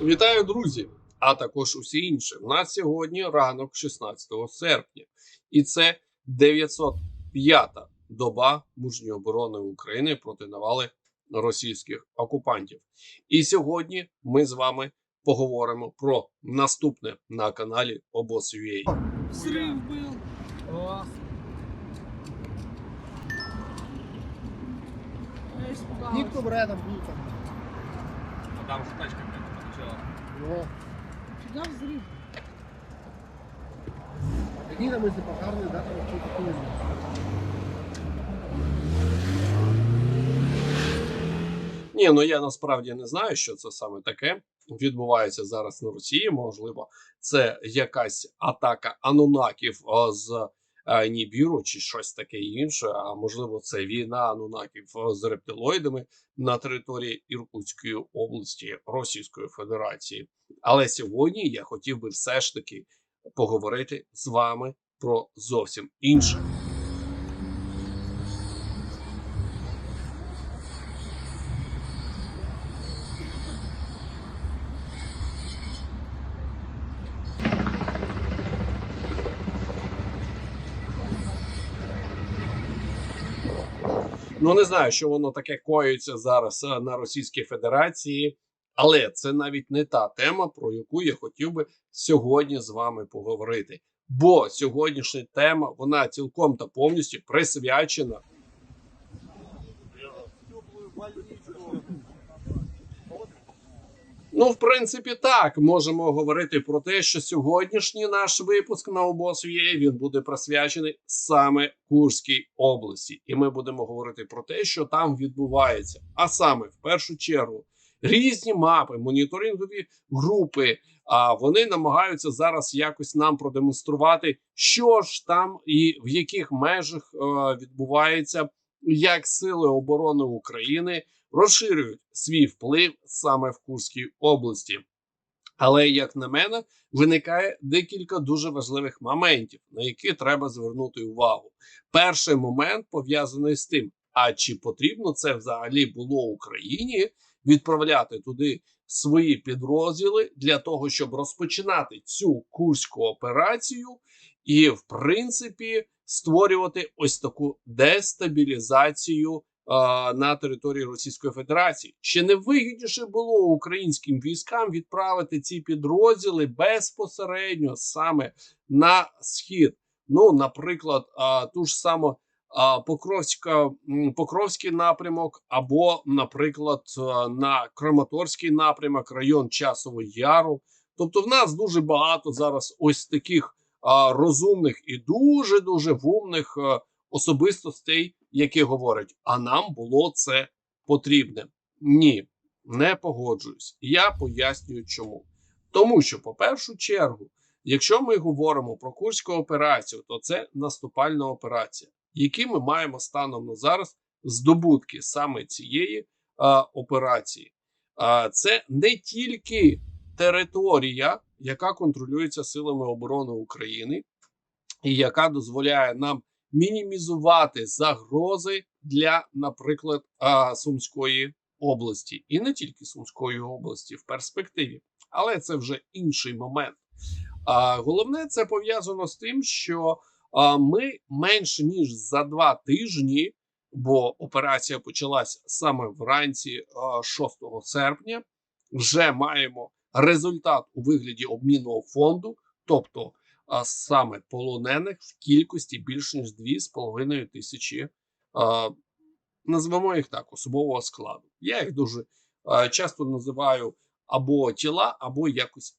Вітаю, друзі! А також усі інші. У нас сьогодні ранок 16 серпня, і це 905-та доба мужньої оборони України проти навали російських окупантів. І сьогодні ми з вами поговоримо про наступне на каналі Обос.ua. О, Я. Ніхто бере був там. А там же тачка Ну, Фига взрыв. які там якщо пожарні, да, там що таке. Ні, ну я насправді не знаю, що це саме таке відбувається зараз на Росії. Можливо, це якась атака анунаків з а, Нібіру чи щось таке інше. А можливо, це війна анунаків з рептилоїдами на території Іркутської області Російської Федерації. Але сьогодні я хотів би все ж таки поговорити з вами про зовсім інше. Ну не знаю, що воно таке коїться зараз е, на Російській Федерації, але це навіть не та тема, про яку я хотів би сьогодні з вами поговорити. Бо сьогоднішня тема вона цілком та повністю присвячена Ну, в принципі, так можемо говорити про те, що сьогоднішній наш випуск на обосвіє він буде присвячений саме Курській області, і ми будемо говорити про те, що там відбувається. А саме в першу чергу різні мапи, моніторингові групи. А вони намагаються зараз якось нам продемонструвати, що ж там і в яких межах е, відбувається, як сили оборони України розширюють свій вплив саме в Курській області. Але, як на мене, виникає декілька дуже важливих моментів, на які треба звернути увагу. Перший момент пов'язаний з тим, а чи потрібно це взагалі було Україні відправляти туди свої підрозділи для того, щоб розпочинати цю курську операцію, і, в принципі, створювати ось таку дестабілізацію на території Російської Федерації. Ще не вигідніше було українським військам відправити ці підрозділи безпосередньо саме на схід. Ну, наприклад, ту ж саму Покровська, Покровський напрямок, або, наприклад, на Краматорський напрямок, район Часового Яру. Тобто, в нас дуже багато зараз ось таких розумних і дуже дуже вумних особистостей, які говорять, а нам було це потрібне. Ні, не погоджуюсь. Я пояснюю, чому. Тому що, по першу чергу, якщо ми говоримо про Курську операцію, то це наступальна операція, які ми маємо станом на зараз здобутки саме цієї а, операції. А, це не тільки територія, яка контролюється силами оборони України, і яка дозволяє нам мінімізувати загрози для, наприклад, Сумської області, і не тільки Сумської області в перспективі, але це вже інший момент. Головне, це пов'язано з тим, що ми менше ніж за два тижні, бо операція почалась саме вранці 6 серпня. Вже маємо результат у вигляді обмінного фонду, тобто а саме полонених в кількості більш ніж 2,5 тисячі, а, назвемо їх так, особового складу. Я їх дуже а, часто називаю або тіла, або якось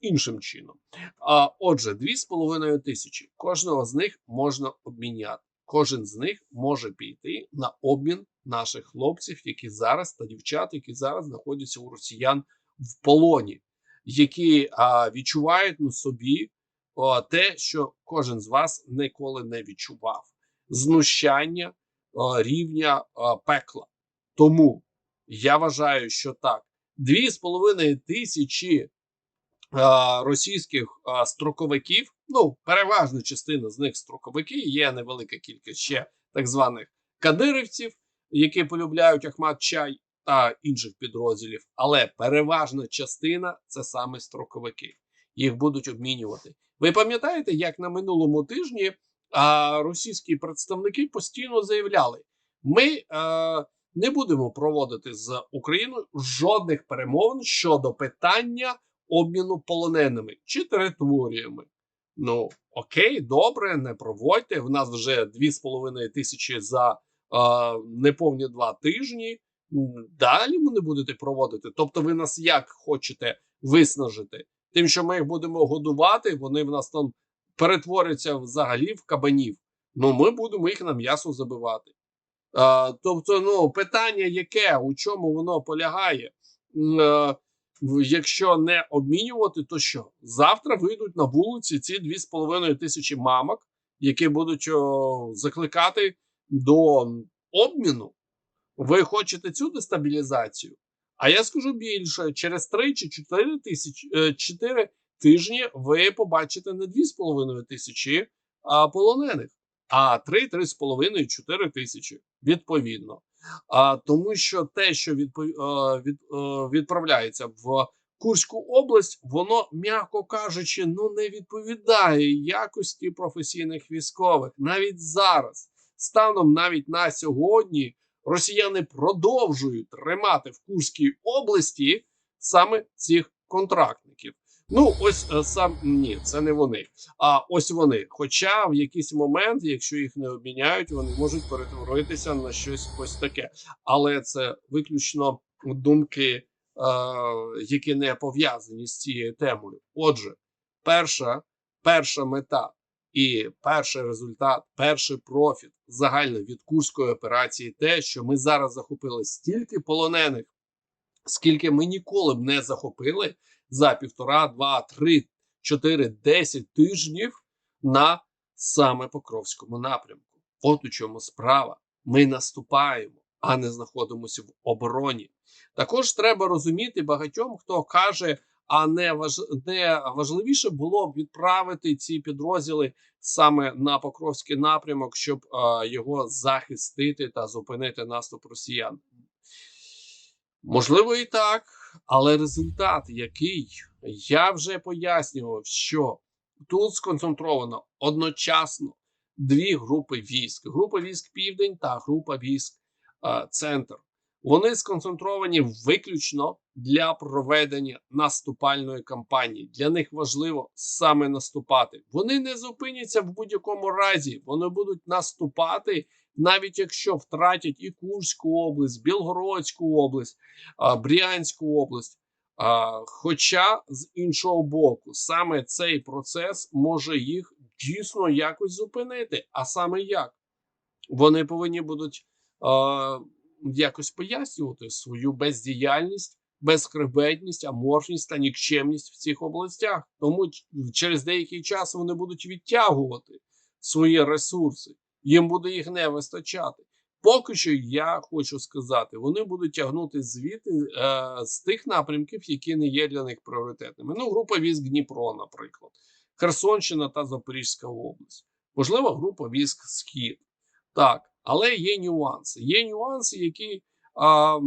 іншим чином. А, отже, 2,5 тисячі. Кожного з них можна обміняти. Кожен з них може піти на обмін наших хлопців, які зараз та дівчат, які зараз знаходяться у росіян в полоні, які а, відчувають на собі о, те, що кожен з вас ніколи не відчував: знущання о, рівня о, пекла. Тому я вважаю, що так, 2,5 тисячі е, російських е, строковиків, ну, переважна частина з них строковики, є невелика кількість ще так званих кадирівців, які полюбляють Ахмат Чай. та інших підрозділів, але переважна частина це саме строковики. Їх будуть обмінювати. Ви пам'ятаєте, як на минулому тижні а, російські представники постійно заявляли: ми е, не будемо проводити з Україною жодних перемовин щодо питання обміну полоненими чи територіями. Ну окей, добре, не проводьте. В нас вже 2,5 тисячі за е, неповні два тижні. Далі ви не будете проводити. Тобто, ви нас як хочете виснажити? Тим, що ми їх будемо годувати, вони в нас там перетворяться взагалі в кабанів. Ну, ми будемо їх на м'ясо забивати. Е, тобто, ну, питання яке, у чому воно полягає? М, е, якщо не обмінювати, то що? Завтра вийдуть на вулиці ці 2,5 тисячі мамок, які будуть о, закликати до обміну. Ви хочете цю дестабілізацію? А я скажу більше: через 3 чи 4 тисячі е, 4 тижні ви побачите не 2,5 тисячі полонених, а 3, 3,5, 4 тисячі відповідно. А, тому що те, що відпо, е, від, е, відправляється в Курську область, воно, м'яко кажучи, ну не відповідає якості професійних військових. Навіть зараз, станом навіть на сьогодні, росіяни продовжують тримати в Курській області саме цих контрактників. Ну, ось е, сам ні, це не вони. А ось вони. Хоча в якийсь момент, якщо їх не обміняють, вони можуть перетворитися на щось ось таке. Але це виключно думки, е, які не пов'язані з цією темою. Отже, перша, перша мета і перший результат, перший профіт загально від курської операції, те, що ми зараз захопили стільки полонених, скільки ми ніколи б не захопили за півтора, два, три, чотири, десять тижнів на саме Покровському напрямку. От у чому справа. Ми наступаємо, а не знаходимося в обороні. Також треба розуміти багатьом, хто каже, а не важ... не важливіше було б відправити ці підрозділи саме на Покровський напрямок, щоб а, його захистити та зупинити наступ росіян. Можливо, і так, але результат який я вже пояснював, що тут сконцентровано одночасно дві групи військ: група військ Південь та група військ е, Центр. Вони сконцентровані виключно для проведення наступальної кампанії. Для них важливо саме наступати. Вони не зупиняться в будь-якому разі. Вони будуть наступати, навіть якщо втратять і Курську область, Білгородську область, Брянську область. Хоча з іншого боку, саме цей процес може їх дійсно якось зупинити. А саме як вони повинні будуть якось пояснювати свою бездіяльність, безхребетність, аморфність та нікчемність в цих областях. Тому через деякий час вони будуть відтягувати свої ресурси, їм буде їх не вистачати. Поки що я хочу сказати, вони будуть тягнути звідти е, з тих напрямків, які не є для них пріоритетними. Ну, група військ Дніпро, наприклад, Херсонщина та Запорізька область, можливо, група військ Схід. Так, але є нюанси. Є нюанси, які а,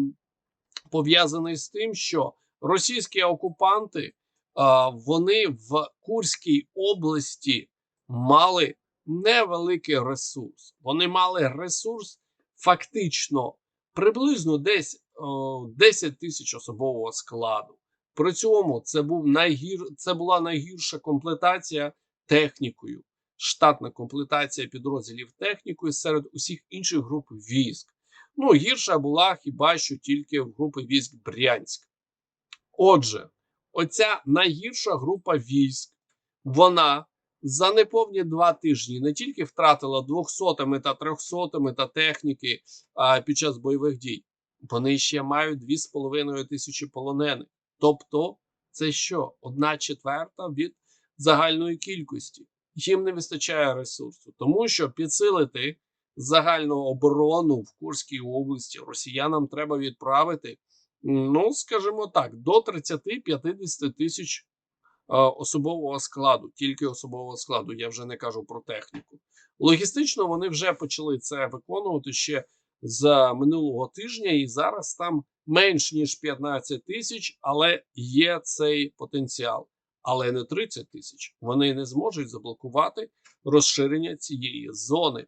пов'язані з тим, що російські окупанти а, вони в Курській області мали невеликий ресурс. Вони мали ресурс фактично приблизно десь о, 10 тисяч особового складу. При цьому це був найгір... це була найгірша комплектація технікою, штатна комплектація підрозділів технікою серед усіх інших груп військ. Ну, гірша була хіба що тільки в групи військ Брянськ. Отже, оця найгірша група військ, вона за неповні два тижні не тільки втратила 200 та 300 та техніки а, під час бойових дій, вони ще мають 2,5 тисячі полонених. Тобто, це що? Одна четверта від загальної кількості. Їм не вистачає ресурсу, тому що підсилити загальну оборону в Курській області росіянам треба відправити, ну скажімо так, до 30-50 тисяч е, особового складу, тільки особового складу. Я вже не кажу про техніку. Логістично вони вже почали це виконувати ще з минулого тижня, і зараз там менш ніж 15 тисяч, але є цей потенціал. Але не 30 тисяч. Вони не зможуть заблокувати розширення цієї зони.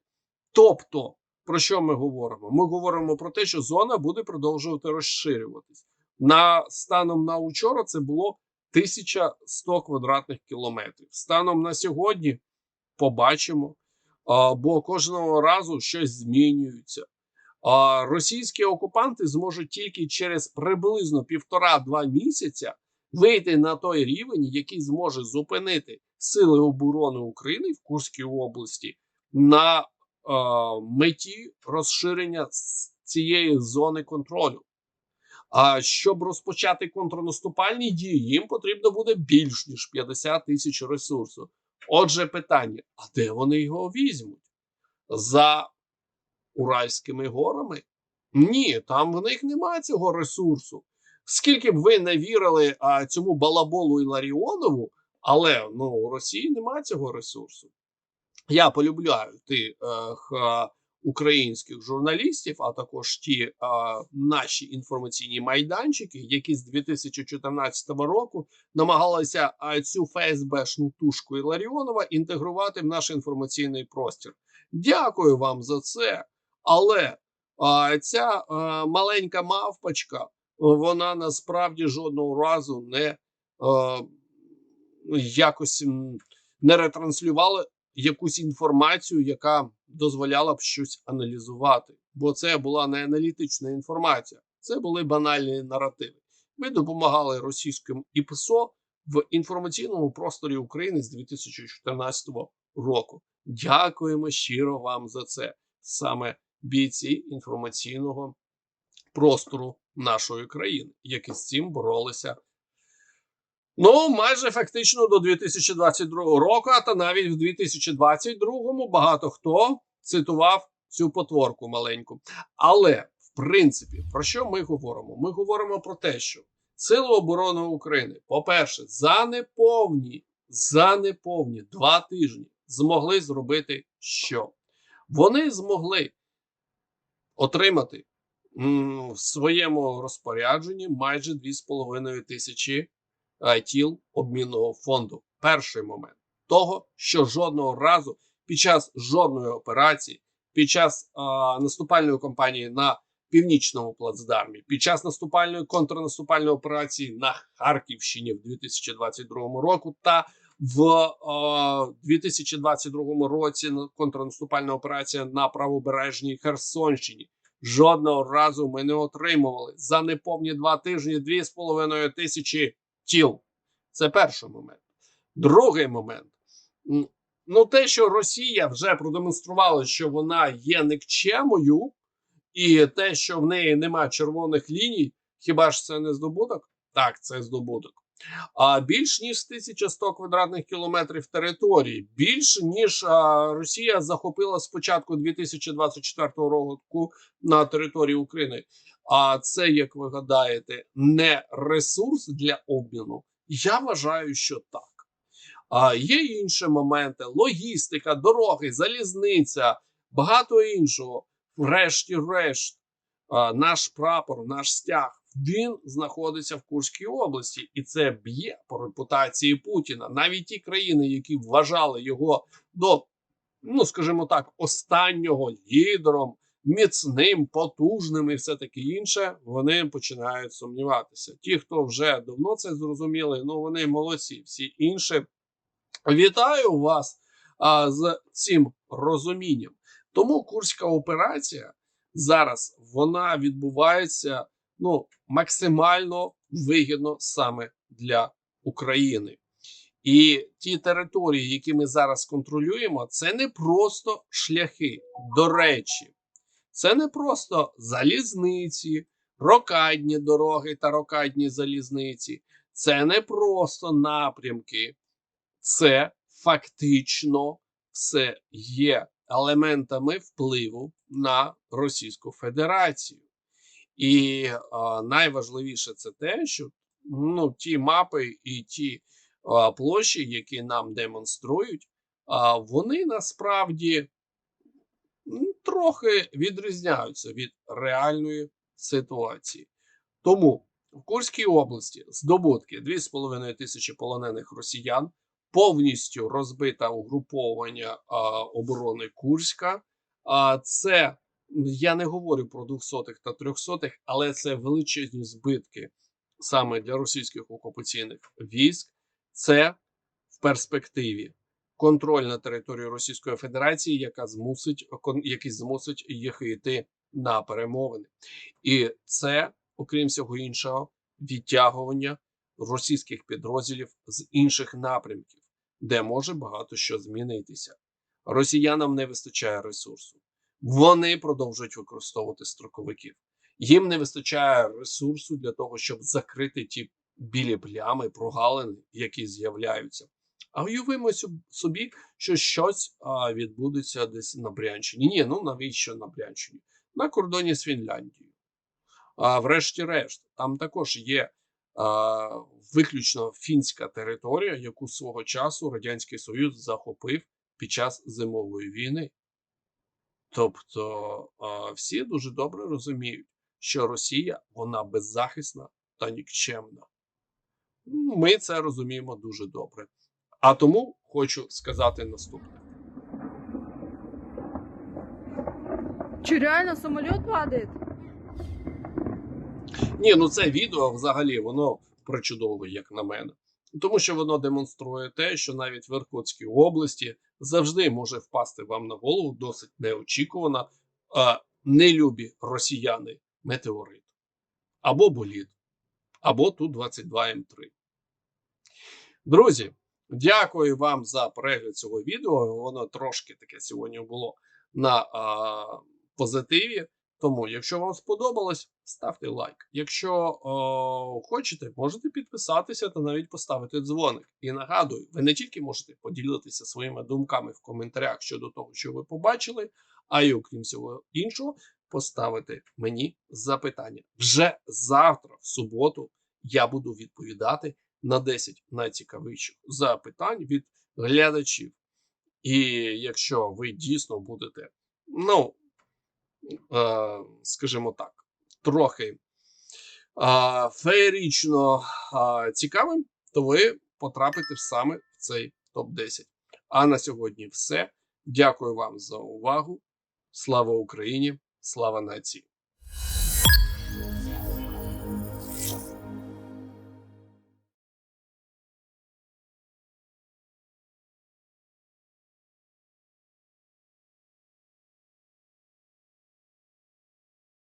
Тобто, про що ми говоримо? Ми говоримо про те, що зона буде продовжувати розширюватись. На станом на учора це було 1100 квадратних кілометрів. Станом на сьогодні побачимо, бо кожного разу щось змінюється. Російські окупанти зможуть тільки через приблизно півтора-два місяця вийти на той рівень, який зможе зупинити сили оборони України в Курській області на е, меті розширення цієї зони контролю. А щоб розпочати контрнаступальні дії, їм потрібно буде більш ніж 50 тисяч ресурсу. Отже, питання: а де вони його візьмуть? За Уральськими горами? Ні, там в них немає цього ресурсу. Скільки б ви не вірили а, цьому балаболу Іларіонову, але ну, у Росії немає цього ресурсу. Я полюбляю тих е, українських журналістів, а також ті е, наші інформаційні майданчики, які з 2014 року намагалися е, цю ФСБшну тушку Іларіонова інтегрувати в наш інформаційний простір. Дякую вам за це. Але а, ця е, маленька мавпочка, вона насправді жодного разу не е, якось не ретранслювала якусь інформацію, яка дозволяла б щось аналізувати. Бо це була не аналітична інформація, це були банальні наративи. Ми допомагали російським ІПСО в інформаційному просторі України з 2014 року. Дякуємо щиро вам за це. Саме бійці інформаційного простору нашої країни, які з цим боролися. Ну, майже фактично до 2022 року, а та навіть в 2022 багато хто цитував цю потворку маленьку. Але, в принципі, про що ми говоримо? Ми говоримо про те, що Сили оборони України, по-перше, за неповні, за неповні два тижні змогли зробити що? Вони змогли отримати в своєму розпорядженні майже 2,5 тисячі е, тіл обмінного фонду. Перший момент того, що жодного разу під час жодної операції, під час е, наступальної кампанії на північному плацдармі, під час наступальної контрнаступальної операції на Харківщині в 2022 року та в е, 2022 році контрнаступальна операція на правобережній Херсонщині. Жодного разу ми не отримували за неповні два тижні 2,5 тисячі тіл. Це перший момент. Другий момент. Ну, те, що Росія вже продемонструвала, що вона є никчемою, і те, що в неї немає червоних ліній, хіба ж це не здобуток? Так, це здобуток. А більш ніж 1100 квадратних кілометрів території, більш ніж Росія захопила з початку 2024 року на території України. А це, як ви гадаєте, не ресурс для обміну? Я вважаю, що так. А є інші моменти: логістика, дороги, залізниця, багато іншого. Врешті-решт, наш прапор, наш стяг, він знаходиться в Курській області, і це б'є по репутації Путіна. Навіть ті країни, які вважали його до, ну скажімо так, останнього лідером, міцним, потужним і все таке інше, вони починають сумніватися. Ті, хто вже давно це зрозуміли, ну вони молодці. Всі інші вітаю вас а, з цим розумінням. Тому курська операція зараз вона відбувається ну максимально вигідно саме для України. І ті території, які ми зараз контролюємо, це не просто шляхи. До речі, це не просто залізниці, рокадні дороги та рокадні залізниці. Це не просто напрямки, це фактично все є елементами впливу на Російську Федерацію. І а, найважливіше це те, що ну, ті мапи і ті а, площі, які нам демонструють, а, вони насправді м, трохи відрізняються від реальної ситуації. Тому в Курській області здобутки 2,5 тисячі полонених росіян, повністю розбите угруповання а, оборони Курська. А це я не говорю про двохсотих та трьохсотих, але це величезні збитки саме для російських окупаційних військ. Це в перспективі контроль на територію Російської Федерації, яка змусить який змусить їх йти на перемовини, і це, окрім всього іншого, відтягування російських підрозділів з інших напрямків, де може багато що змінитися. Росіянам не вистачає ресурсу. Вони продовжують використовувати строковиків. Їм не вистачає ресурсу для того, щоб закрити ті білі плями, прогалини, які з'являються. А уявимо собі, що щось а, відбудеться десь на Брянщині. Ні, ну навіщо на Брянщині? На кордоні з Фінляндією. А врешті-решт, там також є а, виключно фінська територія, яку свого часу Радянський Союз захопив під час зимової війни. Тобто всі дуже добре розуміють, що Росія вона беззахисна та нікчемна. Ми це розуміємо дуже добре. А тому хочу сказати наступне. Че, реально самолет падает? Ні, ну це відео взагалі воно причудове, як на мене. Тому що воно демонструє те, що навіть в Іркутській області завжди може впасти вам на голову досить неочікувано а, нелюбі росіяни метеорит або боліт, або Ту-22М3. Друзі, дякую вам за перегляд цього відео. Воно трошки таке сьогодні було на а, позитиві. Тому, якщо вам сподобалось, ставте лайк. Якщо о, хочете, можете підписатися та навіть поставити дзвоник. І нагадую, ви не тільки можете поділитися своїми думками в коментарях щодо того, що ви побачили, а й окрім всього іншого, поставити мені запитання. Вже завтра, в суботу, я буду відповідати на 10 найцікавіших запитань від глядачів. І якщо ви дійсно будете, ну, скажімо так, трохи феєрічно е, цікавим, то ви потрапите саме в цей топ-10. А на сьогодні все. Дякую вам за увагу. Слава Україні! Слава нації!